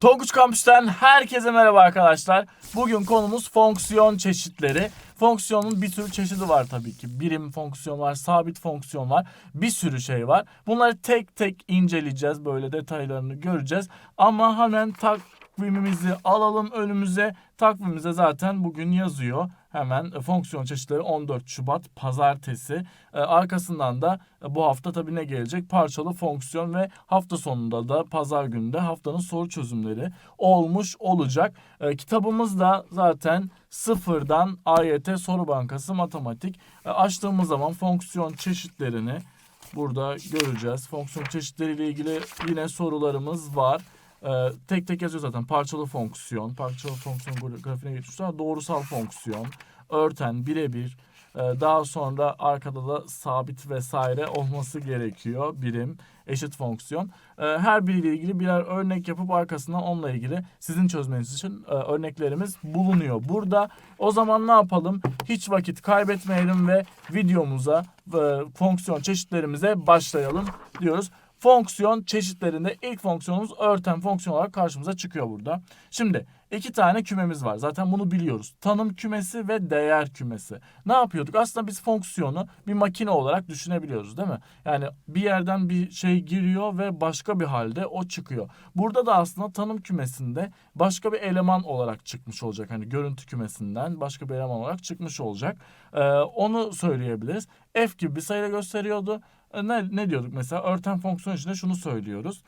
Tonguç Kampüs'ten herkese merhaba arkadaşlar. Bugün konumuz fonksiyon çeşitleri. Fonksiyonun bir sürü çeşidi var tabii ki. Birim fonksiyon var, sabit fonksiyon var. Bir sürü şey var. Bunları tek tek inceleyeceğiz. Böyle detaylarını göreceğiz. Ama hemen takvimimizi alalım önümüze. Takvimimize zaten bugün yazıyor. Hemen e, fonksiyon çeşitleri 14 Şubat pazartesi. E, arkasından da e, bu hafta tabii ne gelecek? Parçalı fonksiyon ve hafta sonunda da pazar günde haftanın soru çözümleri olmuş olacak. Kitabımız da zaten sıfırdan AYT soru bankası matematik. Açtığımız zaman fonksiyon çeşitlerini burada göreceğiz. Fonksiyon çeşitleriyle ilgili yine sorularımız var. Ee, tek tek yazıyor zaten. Parçalı fonksiyon, parçalı fonksiyon gra- grafiğine geçmişler. Doğrusal fonksiyon, örten, birebir. Ee, daha sonra arkada da sabit vesaire olması gerekiyor. Birim, eşit fonksiyon. Ee, her biriyle ilgili birer örnek yapıp arkasından onunla ilgili sizin çözmeniz için e, örneklerimiz bulunuyor. Burada o zaman ne yapalım? Hiç vakit kaybetmeyelim ve videomuza, e, fonksiyon çeşitlerimize başlayalım diyoruz fonksiyon çeşitlerinde ilk fonksiyonumuz örten fonksiyon olarak karşımıza çıkıyor burada. Şimdi iki tane kümemiz var. Zaten bunu biliyoruz. Tanım kümesi ve değer kümesi. Ne yapıyorduk? Aslında biz fonksiyonu bir makine olarak düşünebiliyoruz değil mi? Yani bir yerden bir şey giriyor ve başka bir halde o çıkıyor. Burada da aslında tanım kümesinde başka bir eleman olarak çıkmış olacak. Hani görüntü kümesinden başka bir eleman olarak çıkmış olacak. Ee, onu söyleyebiliriz. F gibi bir sayıyla gösteriyordu. E, Ne, ne diyorduk mesela? Örten fonksiyon içinde şunu söylüyoruz.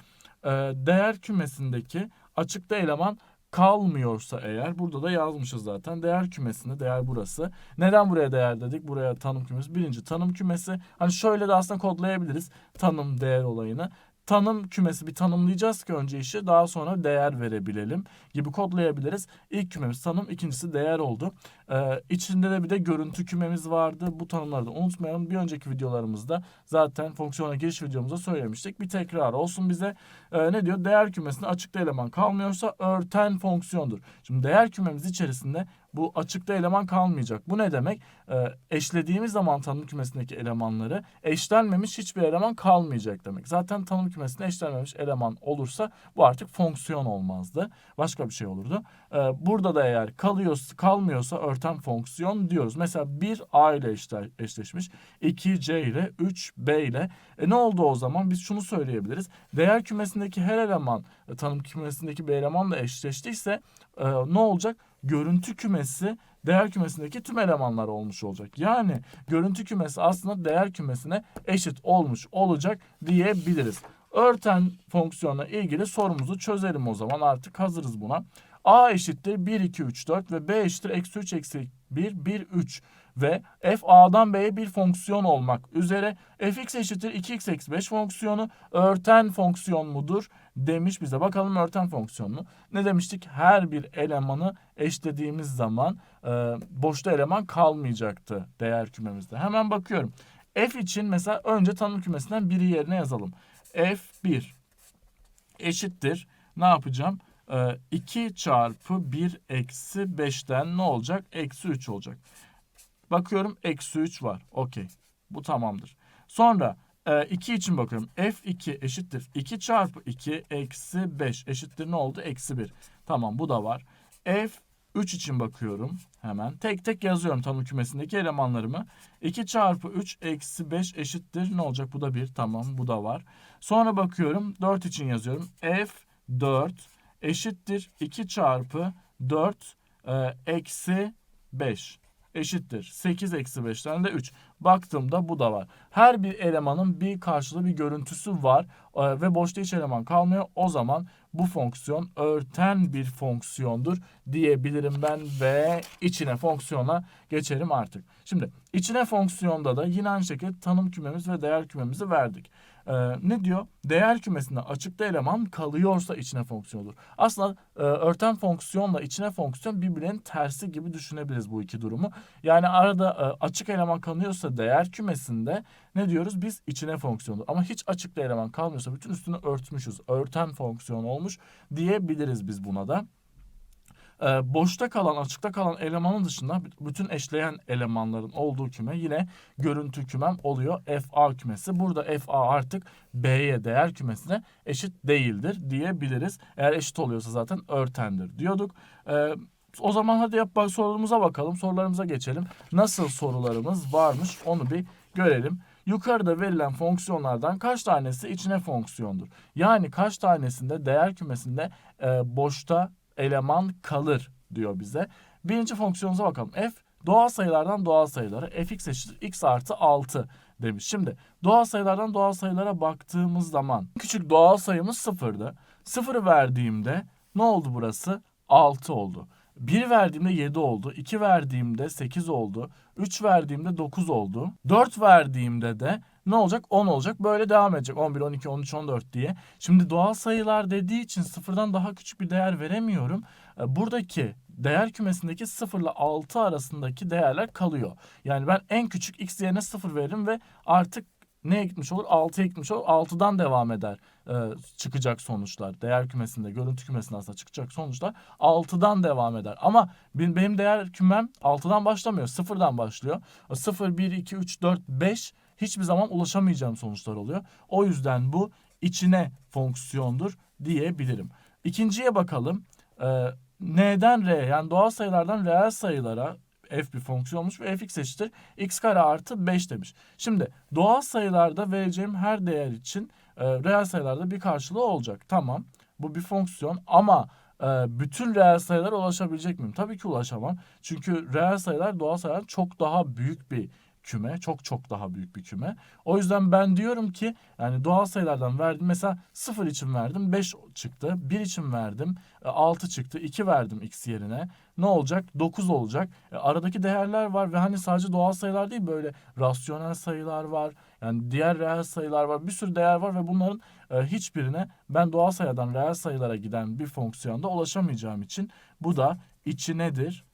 Ee, değer kümesindeki açıkta eleman kalmıyorsa eğer burada da yazmışız zaten değer kümesinde değer burası. Neden buraya değer dedik? Buraya tanım kümesi. Birinci tanım kümesi. Hani şöyle de aslında kodlayabiliriz tanım değer olayını. Tanım kümesi bir tanımlayacağız ki önce işi daha sonra değer verebilelim gibi kodlayabiliriz. İlk kümemiz tanım ikincisi değer oldu. Ee, içinde de bir de görüntü kümemiz vardı. Bu tanımları da unutmayalım. Bir önceki videolarımızda zaten fonksiyona giriş videomuzda söylemiştik. Bir tekrar olsun bize. Ee, ne diyor? Değer kümesinde açıkta eleman kalmıyorsa örten fonksiyondur. Şimdi değer kümemiz içerisinde bu açıkta eleman kalmayacak. Bu ne demek? Ee, eşlediğimiz zaman tanım kümesindeki elemanları eşlenmemiş hiçbir eleman kalmayacak demek. Zaten tanım kümesinde eşlenmemiş eleman olursa bu artık fonksiyon olmazdı. Başka bir şey olurdu. Ee, burada da eğer kalıyorsa, kalmıyorsa örten fonksiyon diyoruz. Mesela 1 A ile eşle- eşleşmiş, 2 C ile, 3 B ile. E ne oldu o zaman? Biz şunu söyleyebiliriz. Değer kümesindeki her eleman e, tanım kümesindeki bir elemanla eşleştiyse e, ne olacak? Görüntü kümesi değer kümesindeki tüm elemanlar olmuş olacak. Yani görüntü kümesi aslında değer kümesine eşit olmuş olacak diyebiliriz. Örten fonksiyonla ilgili sorumuzu çözelim o zaman artık hazırız buna. A eşittir 1, 2, 3, 4 ve B eşittir eksi 3, eksi 1, 1, 3 ve f a'dan b'ye bir fonksiyon olmak üzere fx eşittir 2x eksi 5 fonksiyonu örten fonksiyon mudur demiş bize. Bakalım örten fonksiyon mu? Ne demiştik? Her bir elemanı eşlediğimiz zaman e, boşta eleman kalmayacaktı değer kümemizde. Hemen bakıyorum. F için mesela önce tanım kümesinden biri yerine yazalım. F1 eşittir. Ne yapacağım? Ee, 2 çarpı 1 eksi 5'ten ne olacak? Eksi 3 olacak. Bakıyorum eksi 3 var. Okey. Bu tamamdır. Sonra e, 2 için bakıyorum. F2 eşittir. 2 çarpı 2 eksi 5 eşittir ne oldu? Eksi 1. Tamam bu da var. F3 için bakıyorum hemen. Tek tek yazıyorum tanım kümesindeki elemanlarımı. 2 çarpı 3 eksi 5 eşittir. Ne olacak? Bu da 1. Tamam bu da var. Sonra bakıyorum 4 için yazıyorum. F4 eşittir 2 çarpı 4 e, eksi 5 eşittir. 8 eksi 5'ten de 3. Baktığımda bu da var. Her bir elemanın bir karşılığı bir görüntüsü var e, ve boşta hiç eleman kalmıyor. O zaman bu fonksiyon örten bir fonksiyondur diyebilirim ben ve içine fonksiyona geçerim artık. Şimdi içine fonksiyonda da yine aynı şekilde tanım kümemiz ve değer kümemizi verdik. Ee, ne diyor? Değer kümesinde açıkta eleman kalıyorsa içine fonksiyon olur. Aslında e, örten fonksiyonla içine fonksiyon birbirinin tersi gibi düşünebiliriz bu iki durumu. Yani arada e, açık eleman kalıyorsa değer kümesinde ne diyoruz? Biz içine fonksiyonu. Ama hiç açıkta eleman kalmıyorsa bütün üstünü örtmüşüz. Örten fonksiyon olmuş diyebiliriz biz buna da. E, boşta kalan, açıkta kalan elemanın dışında bütün eşleyen elemanların olduğu küme yine görüntü kümem oluyor. FA kümesi. Burada FA artık B'ye değer kümesine eşit değildir diyebiliriz. Eğer eşit oluyorsa zaten örtendir diyorduk. E, o zaman hadi yap bak sorumuza bakalım. Sorularımıza geçelim. Nasıl sorularımız varmış onu bir görelim. Yukarıda verilen fonksiyonlardan kaç tanesi içine fonksiyondur? Yani kaç tanesinde değer kümesinde e, boşta eleman kalır diyor bize. Birinci fonksiyonumuza bakalım. F doğal sayılardan doğal sayılara fx eşittir x artı 6 demiş. Şimdi doğal sayılardan doğal sayılara baktığımız zaman küçük doğal sayımız sıfırdı. Sıfırı verdiğimde ne oldu burası? 6 oldu. 1 verdiğimde 7 oldu. 2 verdiğimde 8 oldu. 3 verdiğimde 9 oldu. 4 verdiğimde de ne olacak? 10 olacak. Böyle devam edecek. 11, 12, 13, 14 diye. Şimdi doğal sayılar dediği için sıfırdan daha küçük bir değer veremiyorum. E, Buradaki değer kümesindeki 0 ile 6 arasındaki değerler kalıyor. Yani ben en küçük x yerine 0 veririm ve artık neye gitmiş olur? 6'ya gitmiş olur. 6'dan devam eder e, çıkacak sonuçlar. Değer kümesinde, görüntü kümesinde aslında çıkacak sonuçlar 6'dan devam eder. Ama benim, değer kümem 6'dan başlamıyor. 0'dan başlıyor. 0, 1, 2, 3, 4, 5 hiçbir zaman ulaşamayacağım sonuçlar oluyor. O yüzden bu içine fonksiyondur diyebilirim. İkinciye bakalım. Ee, N'den R yani doğal sayılardan reel sayılara f bir fonksiyonmuş ve fx eşittir x kare artı 5 demiş. Şimdi doğal sayılarda vereceğim her değer için e, reel sayılarda bir karşılığı olacak. Tamam bu bir fonksiyon ama e, bütün reel sayılara ulaşabilecek miyim? Tabii ki ulaşamam. Çünkü reel sayılar doğal sayılar çok daha büyük bir küme. Çok çok daha büyük bir küme. O yüzden ben diyorum ki yani doğal sayılardan verdim. Mesela 0 için verdim 5 çıktı. 1 için verdim 6 çıktı. 2 verdim x yerine. Ne olacak? 9 olacak. E, aradaki değerler var ve hani sadece doğal sayılar değil böyle rasyonel sayılar var. Yani diğer reel sayılar var. Bir sürü değer var ve bunların e, hiçbirine ben doğal sayıdan reel sayılara giden bir fonksiyonda ulaşamayacağım için bu da içinedir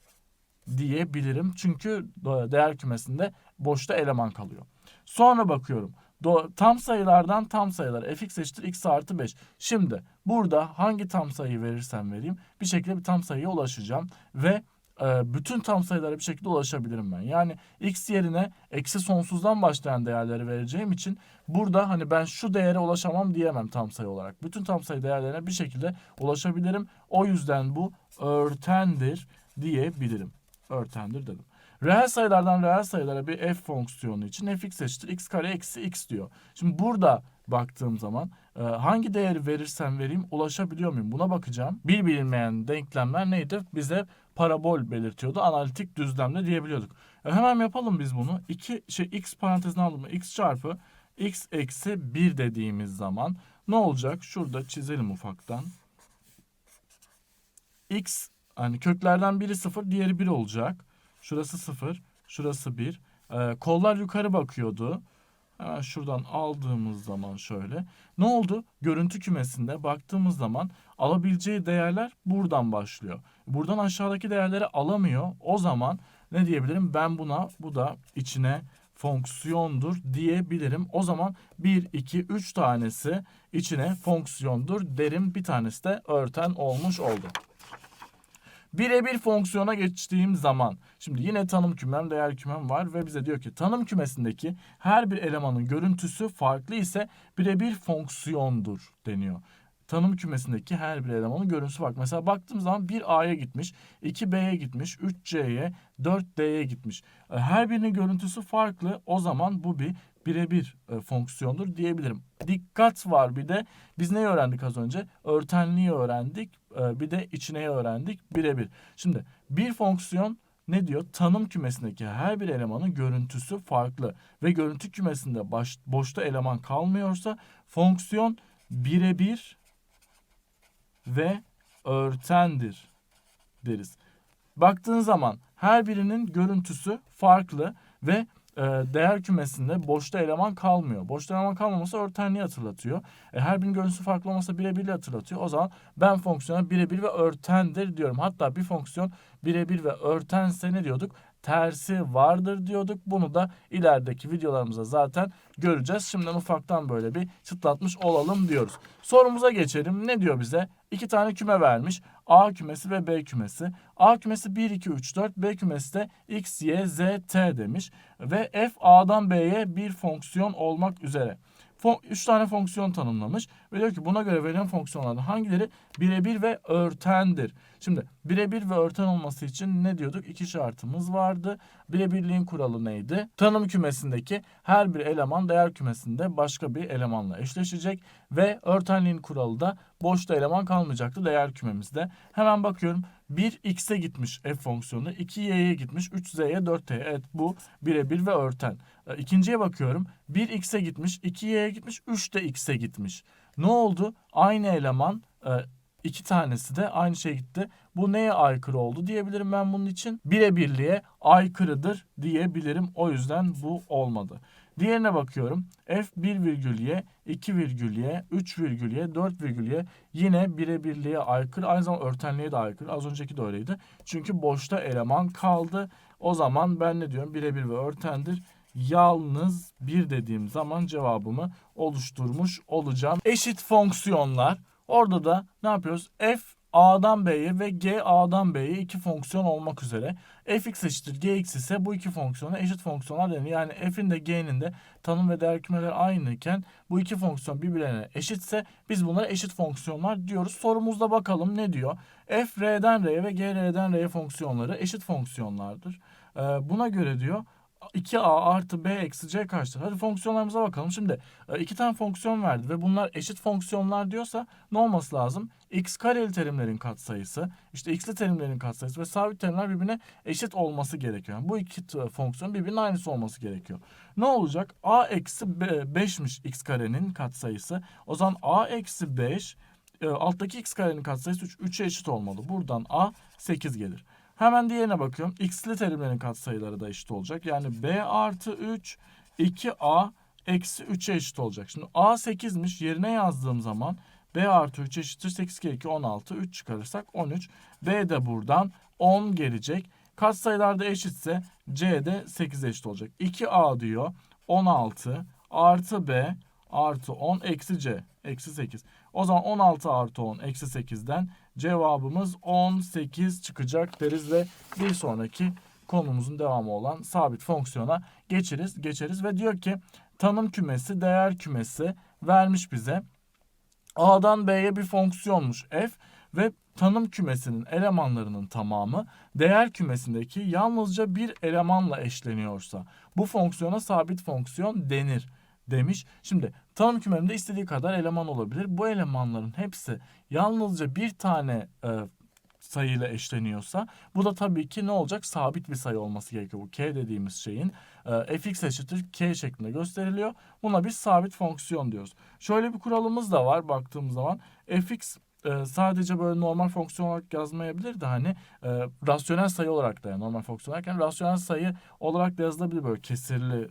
diyebilirim. Çünkü değer kümesinde boşta eleman kalıyor. Sonra bakıyorum. Do tam sayılardan tam sayılar fx eşittir x artı 5. Şimdi burada hangi tam sayıyı verirsem vereyim bir şekilde bir tam sayıya ulaşacağım. Ve e, bütün tam sayılara bir şekilde ulaşabilirim ben. Yani x yerine eksi sonsuzdan başlayan değerleri vereceğim için burada hani ben şu değere ulaşamam diyemem tam sayı olarak. Bütün tam sayı değerlerine bir şekilde ulaşabilirim. O yüzden bu örtendir diyebilirim. Örtendir dedim. Reel sayılardan reel sayılara bir f fonksiyonu için fx eşittir x kare eksi x diyor. Şimdi burada baktığım zaman e, hangi değeri verirsem vereyim ulaşabiliyor muyum? Buna bakacağım. Bir bilinmeyen denklemler neydi? Bize parabol belirtiyordu. Analitik düzlemde diyebiliyorduk. E, hemen yapalım biz bunu. 2 şey x parantezine aldım. x çarpı x eksi 1 dediğimiz zaman ne olacak? Şurada çizelim ufaktan. x hani köklerden biri 0 diğeri 1 olacak. Şurası 0, şurası 1. Ee, kollar yukarı bakıyordu. Hemen şuradan aldığımız zaman şöyle. Ne oldu? Görüntü kümesinde baktığımız zaman alabileceği değerler buradan başlıyor. Buradan aşağıdaki değerleri alamıyor. O zaman ne diyebilirim? Ben buna bu da içine fonksiyondur diyebilirim. O zaman 1, 2, 3 tanesi içine fonksiyondur derim. Bir tanesi de örten olmuş oldu. Birebir fonksiyona geçtiğim zaman şimdi yine tanım kümem değer kümem var ve bize diyor ki tanım kümesindeki her bir elemanın görüntüsü farklı ise birebir fonksiyondur deniyor. Tanım kümesindeki her bir elemanın görüntüsü farklı. Mesela baktığım zaman 1A'ya gitmiş, 2B'ye gitmiş, 3C'ye, 4D'ye gitmiş. E, her birinin görüntüsü farklı. O zaman bu bir birebir e, fonksiyondur diyebilirim. Dikkat var bir de biz neyi öğrendik az önce? Örtenliği öğrendik bir de içineyi öğrendik birebir. Şimdi bir fonksiyon ne diyor? Tanım kümesindeki her bir elemanın görüntüsü farklı ve görüntü kümesinde baş, boşta eleman kalmıyorsa fonksiyon birebir ve örtendir deriz. Baktığın zaman her birinin görüntüsü farklı ve e, değer kümesinde boşta eleman kalmıyor. Boşta eleman kalmaması örtenliği hatırlatıyor. E, her birinin görüntüsü farklı olmasa birebirli hatırlatıyor. O zaman ben fonksiyona birebir ve örtendir diyorum. Hatta bir fonksiyon birebir ve örtense ne diyorduk? tersi vardır diyorduk. Bunu da ilerideki videolarımızda zaten göreceğiz. Şimdiden ufaktan böyle bir çıtlatmış olalım diyoruz. Sorumuza geçelim. Ne diyor bize? İki tane küme vermiş. A kümesi ve B kümesi. A kümesi 1, 2, 3, 4. B kümesi de X, Y, Z, T demiş. Ve F A'dan B'ye bir fonksiyon olmak üzere. 3 tane fonksiyon tanımlamış ve diyor ki buna göre verilen fonksiyonlardan hangileri birebir ve örtendir. Şimdi birebir ve örten olması için ne diyorduk? İki şartımız vardı. Birebirliğin kuralı neydi? Tanım kümesindeki her bir eleman değer kümesinde başka bir elemanla eşleşecek ve örtenliğin kuralı da boşta eleman kalmayacaktı değer kümemizde. Hemen bakıyorum. 1 x'e gitmiş f fonksiyonu, 2 y'ye gitmiş, 3 z'ye, 4 t'ye. Evet bu birebir ve örten. E, ikinciye bakıyorum. 1 x'e gitmiş, 2 y'ye gitmiş, 3 de x'e gitmiş. Ne oldu? Aynı eleman e, iki tanesi de aynı şey gitti. Bu neye aykırı oldu diyebilirim ben bunun için. Birebirliğe aykırıdır diyebilirim. O yüzden bu olmadı. Diğerine bakıyorum. F 1 virgül y, 2 virgül y, 3 virgül y, 4 virgül y yine birebirliğe aykırı. Aynı zamanda örtenliğe de aykırı. Az önceki de öyleydi. Çünkü boşta eleman kaldı. O zaman ben ne diyorum? Birebir ve örtendir. Yalnız bir dediğim zaman cevabımı oluşturmuş olacağım. Eşit fonksiyonlar. Orada da ne yapıyoruz? F A'dan B'ye ve G A'dan B'ye iki fonksiyon olmak üzere. fx eşittir gx ise bu iki fonksiyona eşit fonksiyonlar denir. Yani f'in de g'nin de tanım ve değer kümeleri aynıyken bu iki fonksiyon birbirlerine eşitse biz bunlara eşit fonksiyonlar diyoruz. Sorumuzda bakalım ne diyor? f r'den r'ye ve g r'den r'ye fonksiyonları eşit fonksiyonlardır. Ee, buna göre diyor 2a artı b eksi c kaçtır? Hadi fonksiyonlarımıza bakalım. Şimdi e, iki tane fonksiyon verdi ve bunlar eşit fonksiyonlar diyorsa ne olması lazım? x kareli terimlerin katsayısı, işte x'li terimlerin katsayısı ve sabit terimler birbirine eşit olması gerekiyor. Yani bu iki fonksiyon birbirinin aynısı olması gerekiyor. Ne olacak? a eksi 5'miş x karenin katsayısı. O zaman a eksi 5 e, alttaki x karenin katsayısı 3, 3'e eşit olmalı. Buradan a 8 gelir. Hemen diğerine bakıyorum. X'li terimlerin katsayıları da eşit olacak. Yani B artı 3 2A eksi 3'e eşit olacak. Şimdi A 8'miş yerine yazdığım zaman B artı 3 eşittir 8 kere 2 16 3 çıkarırsak 13. B de buradan 10 gelecek. Katsayılar da eşitse C de 8 eşit olacak. 2A diyor 16 artı B artı 10 eksi C eksi 8. O zaman 16 artı 10 eksi 8'den cevabımız 18 çıkacak deriz ve bir sonraki konumuzun devamı olan sabit fonksiyona geçeriz, geçeriz ve diyor ki tanım kümesi, değer kümesi vermiş bize. A'dan B'ye bir fonksiyonmuş f ve tanım kümesinin elemanlarının tamamı değer kümesindeki yalnızca bir elemanla eşleniyorsa bu fonksiyona sabit fonksiyon denir demiş. Şimdi tanım kümemde istediği kadar eleman olabilir. Bu elemanların hepsi yalnızca bir tane e, sayıyla eşleniyorsa bu da tabii ki ne olacak? Sabit bir sayı olması gerekiyor. Bu k dediğimiz şeyin e, fx eşittir k şeklinde gösteriliyor. Buna biz sabit fonksiyon diyoruz. Şöyle bir kuralımız da var baktığımız zaman fx e, sadece böyle normal fonksiyon olarak yazmayabilir de hani e, rasyonel sayı olarak da yani normal fonksiyon olarak rasyonel sayı olarak da yazılabilir böyle kesirli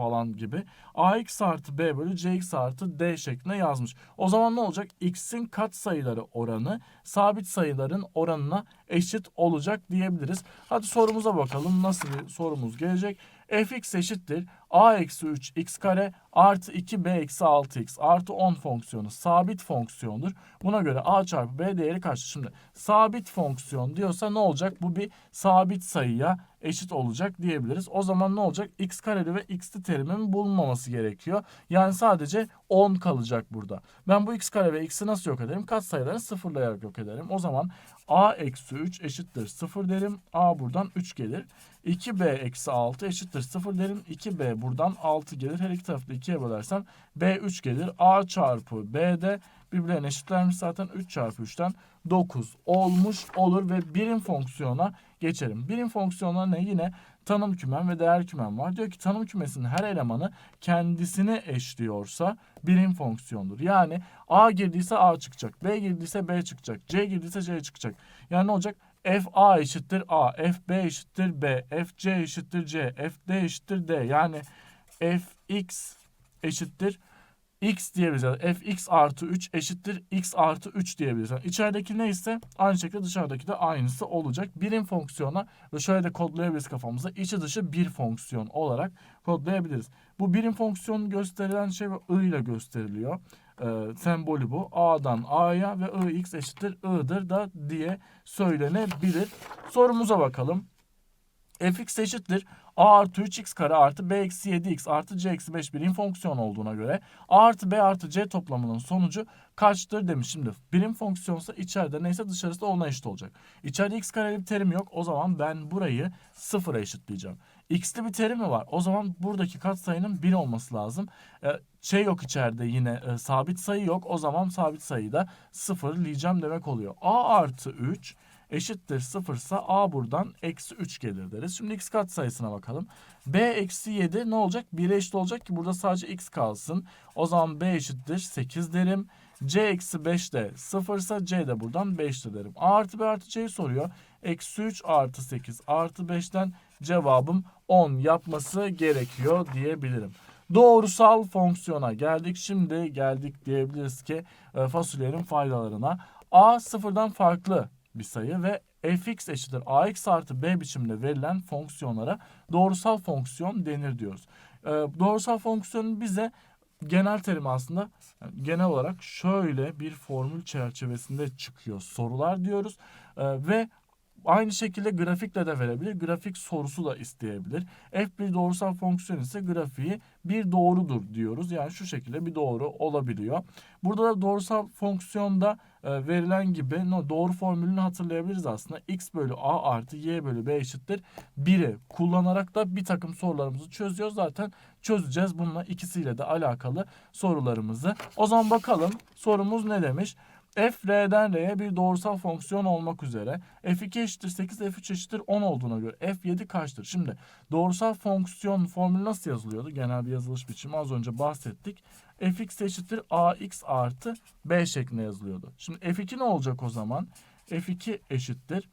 falan gibi. ax artı b bölü cx artı d şeklinde yazmış. O zaman ne olacak? x'in kat sayıları oranı sabit sayıların oranına eşit olacak diyebiliriz. Hadi sorumuza bakalım nasıl bir sorumuz gelecek fx eşittir a eksi 3 x kare artı 2b eksi 6x artı 10 fonksiyonu sabit fonksiyondur. Buna göre a çarpı b değeri kaçtır? Şimdi sabit fonksiyon diyorsa ne olacak? Bu bir sabit sayıya eşit olacak diyebiliriz. O zaman ne olacak? x kareli ve x'li terimin bulunmaması gerekiyor. Yani sadece 10 kalacak burada. Ben bu x kare ve x'i nasıl yok ederim? Kat sayılarını sıfırlayarak yok ederim. O zaman a eksi 3 eşittir 0 derim. a buradan 3 gelir. 2b eksi 6 eşittir 0 derim. 2b buradan 6 gelir. Her iki tarafı da 2'ye bölersem b 3 gelir. a çarpı b de birbirlerine eşitlermiş zaten 3 çarpı 3'ten 9 olmuş olur ve birim fonksiyona geçelim. Birim fonksiyonlar ne? Yine tanım kümem ve değer kümem var. Diyor ki tanım kümesinin her elemanı kendisine eşliyorsa birim fonksiyondur. Yani A girdiyse A çıkacak, B girdiyse B çıkacak, C girdiyse C çıkacak. Yani ne olacak? f a eşittir a, f b eşittir b, f c eşittir c, f d eşittir d. Yani f x eşittir x diyebiliriz. Yani fx artı 3 eşittir x artı 3 diyebiliriz. Yani içerideki neyse aynı şekilde dışarıdaki de aynısı olacak. Birim fonksiyona ve şöyle de kodlayabiliriz kafamıza. içi dışı bir fonksiyon olarak kodlayabiliriz. Bu birim fonksiyon gösterilen şey I ile gösteriliyor. Ee, sembolü bu. A'dan A'ya ve ix eşittir i'dir da diye söylenebilir. Sorumuza bakalım. Fx eşittir a artı 3x kare artı b eksi 7x artı c eksi 5 birim fonksiyon olduğuna göre a artı b artı c toplamının sonucu kaçtır demiş. Şimdi birim fonksiyonsa içeride neyse dışarısı da ona eşit olacak. İçeride x kareli bir terim yok. O zaman ben burayı sıfıra eşitleyeceğim. x'li bir terim mi var? O zaman buradaki katsayının 1 olması lazım. Ee, şey yok içeride yine e, sabit sayı yok. O zaman sabit sayıyı da sıfırlayacağım demek oluyor. a artı 3 eşittir sıfırsa a buradan eksi 3 gelir deriz. Şimdi x kat sayısına bakalım. b eksi 7 ne olacak? 1'e eşit olacak ki burada sadece x kalsın. O zaman b eşittir 8 derim. c eksi 5 de sıfırsa c de buradan 5'tir derim. a artı b artı c'yi soruyor. Eksi 3 artı 8 artı 5'ten cevabım 10 yapması gerekiyor diyebilirim. Doğrusal fonksiyona geldik. Şimdi geldik diyebiliriz ki e, fasulyenin faydalarına. A sıfırdan farklı bir sayı ve fx eşittir ax artı b biçimde verilen fonksiyonlara doğrusal fonksiyon denir diyoruz. Ee, doğrusal fonksiyonun bize genel terimi aslında yani genel olarak şöyle bir formül çerçevesinde çıkıyor sorular diyoruz Ee, ve Aynı şekilde grafikle de verebilir. Grafik sorusu da isteyebilir. F bir doğrusal fonksiyon ise grafiği bir doğrudur diyoruz. Yani şu şekilde bir doğru olabiliyor. Burada da doğrusal fonksiyonda verilen gibi doğru formülünü hatırlayabiliriz aslında. X bölü A artı Y bölü B eşittir 1'i kullanarak da bir takım sorularımızı çözüyoruz. Zaten çözeceğiz bununla ikisiyle de alakalı sorularımızı. O zaman bakalım sorumuz ne demiş? f r'den r'ye bir doğrusal fonksiyon olmak üzere f2 eşittir 8 f3 eşittir 10 olduğuna göre f7 kaçtır? Şimdi doğrusal fonksiyon formülü nasıl yazılıyordu? Genel bir yazılış biçimi az önce bahsettik. Fx eşittir ax artı b şeklinde yazılıyordu. Şimdi f2 ne olacak o zaman? f2 eşittir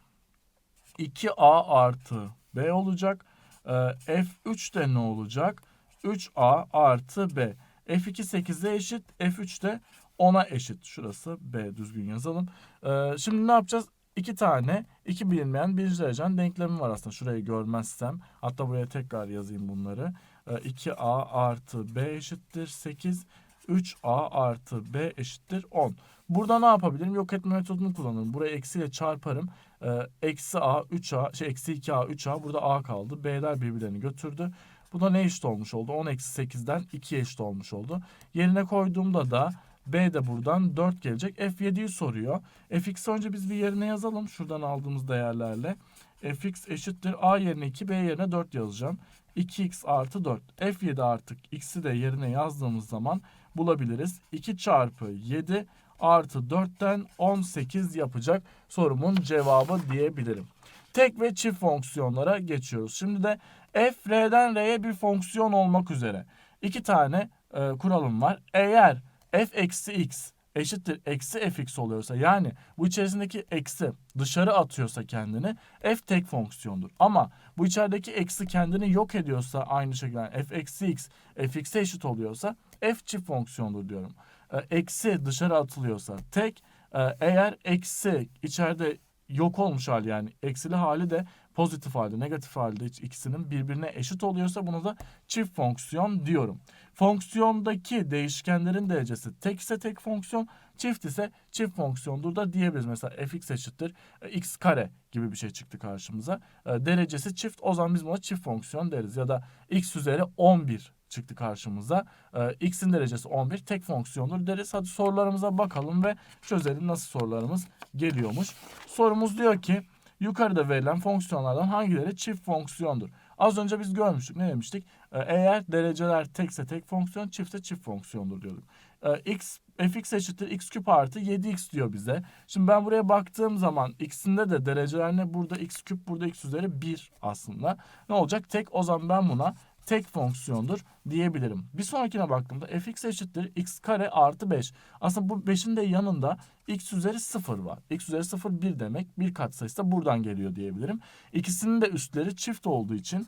2a artı b olacak. Ee, f3 de ne olacak? 3a artı b. f2 8'e eşit, f3 de 10'a eşit. Şurası B düzgün yazalım. Ee, şimdi ne yapacağız? İki tane iki bilinmeyen birinci derecen denklemi var aslında. Şurayı görmezsem. Hatta buraya tekrar yazayım bunları. Ee, 2A artı B eşittir 8. 3A artı B eşittir 10. Burada ne yapabilirim? Yok etme metodunu kullanırım. Buraya eksiyle çarparım. Ee, eksi A 3A şey eksi 2A 3A burada A kaldı. B'ler birbirlerini götürdü. Bu da ne eşit olmuş oldu? 10 eksi 8'den 2 eşit olmuş oldu. Yerine koyduğumda da B de buradan 4 gelecek. F7'yi soruyor. Fx'i önce biz bir yerine yazalım. Şuradan aldığımız değerlerle. Fx eşittir. A yerine 2, B yerine 4 yazacağım. 2x artı 4. F7 artık x'i de yerine yazdığımız zaman bulabiliriz. 2 çarpı 7 artı 4'ten 18 yapacak sorumun cevabı diyebilirim. Tek ve çift fonksiyonlara geçiyoruz. Şimdi de f r'den r'ye bir fonksiyon olmak üzere. iki tane e, kuralım var. Eğer f eksi x eşittir eksi fx oluyorsa yani bu içerisindeki eksi dışarı atıyorsa kendini f tek fonksiyondur. Ama bu içerideki eksi kendini yok ediyorsa aynı şekilde f eksi x fx'e eşit oluyorsa f çift fonksiyondur diyorum. E, eksi dışarı atılıyorsa tek e, eğer eksi içeride yok olmuş hali yani eksili hali de pozitif halde negatif halde ikisinin birbirine eşit oluyorsa buna da çift fonksiyon diyorum. Fonksiyondaki değişkenlerin derecesi tek ise tek fonksiyon çift ise çift fonksiyondur da diyebiliriz. Mesela fx eşittir e, x kare gibi bir şey çıktı karşımıza. E, derecesi çift o zaman biz buna çift fonksiyon deriz ya da x üzeri 11 çıktı karşımıza. Ee, x'in derecesi 11 tek fonksiyondur deriz. Hadi sorularımıza bakalım ve çözelim nasıl sorularımız geliyormuş. Sorumuz diyor ki yukarıda verilen fonksiyonlardan hangileri çift fonksiyondur? Az önce biz görmüştük. Ne demiştik? Ee, eğer dereceler tekse tek fonksiyon, çiftse çift fonksiyondur diyorduk. Ee, x fx eşittir x küp artı 7x diyor bize. Şimdi ben buraya baktığım zaman x'inde de dereceler ne? Burada x küp, burada x üzeri 1 aslında. Ne olacak? Tek o zaman ben buna tek fonksiyondur diyebilirim. Bir sonrakine baktığımda fx eşittir x kare artı 5. Aslında bu 5'in de yanında x üzeri 0 var. x üzeri 0 1 demek. Bir katsayısı da buradan geliyor diyebilirim. İkisinin de üstleri çift olduğu için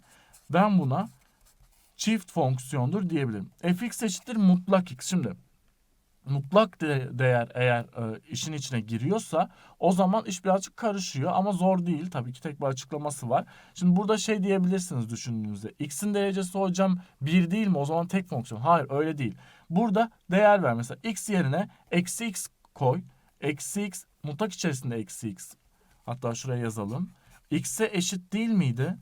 ben buna çift fonksiyondur diyebilirim. fx eşittir mutlak x. Şimdi mutlak de- değer eğer e, işin içine giriyorsa o zaman iş birazcık karışıyor ama zor değil. Tabii ki tek bir açıklaması var. Şimdi burada şey diyebilirsiniz düşündüğünüzde. X'in derecesi hocam 1 değil mi? O zaman tek fonksiyon. Hayır öyle değil. Burada değer ver. Mesela x yerine eksi x koy. Eksi x mutlak içerisinde eksi x. Hatta şuraya yazalım. X'e eşit değil miydi?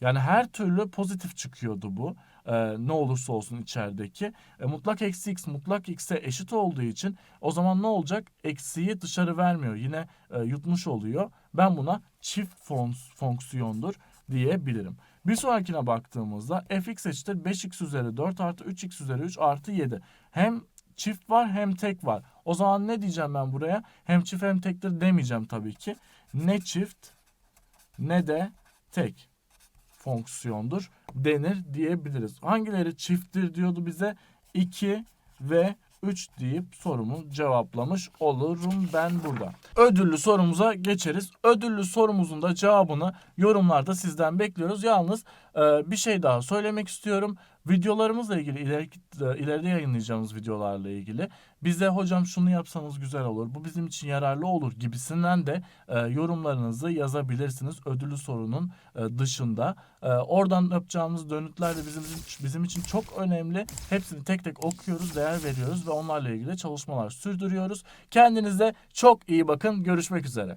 Yani her türlü pozitif çıkıyordu bu. Ee, ne olursa olsun içerideki. E, mutlak eksi x mutlak x'e eşit olduğu için o zaman ne olacak? Eksiyi dışarı vermiyor. Yine e, yutmuş oluyor. Ben buna çift fons- fonksiyondur diyebilirim. Bir sonrakine baktığımızda fx eşittir 5x üzeri 4 artı 3x üzeri 3 artı 7. Hem çift var hem tek var. O zaman ne diyeceğim ben buraya? Hem çift hem tektir demeyeceğim tabii ki. Ne çift ne de tek fonksiyondur denir diyebiliriz. Hangileri çifttir diyordu bize? 2 ve 3 deyip sorumu cevaplamış olurum ben burada. Ödüllü sorumuza geçeriz. Ödüllü sorumuzun da cevabını yorumlarda sizden bekliyoruz. Yalnız e, bir şey daha söylemek istiyorum. Videolarımızla ilgili ileriki, e, ileride yayınlayacağımız videolarla ilgili bize hocam şunu yapsanız güzel olur, bu bizim için yararlı olur gibisinden de e, yorumlarınızı yazabilirsiniz ödüllü sorunun e, dışında. E, oradan yapacağımız dönütler de bizim, bizim için çok önemli. Hepsini tek tek okuyoruz, değer veriyoruz ve onlarla ilgili çalışmalar sürdürüyoruz. Kendinize çok iyi bakın. Görüşmek üzere.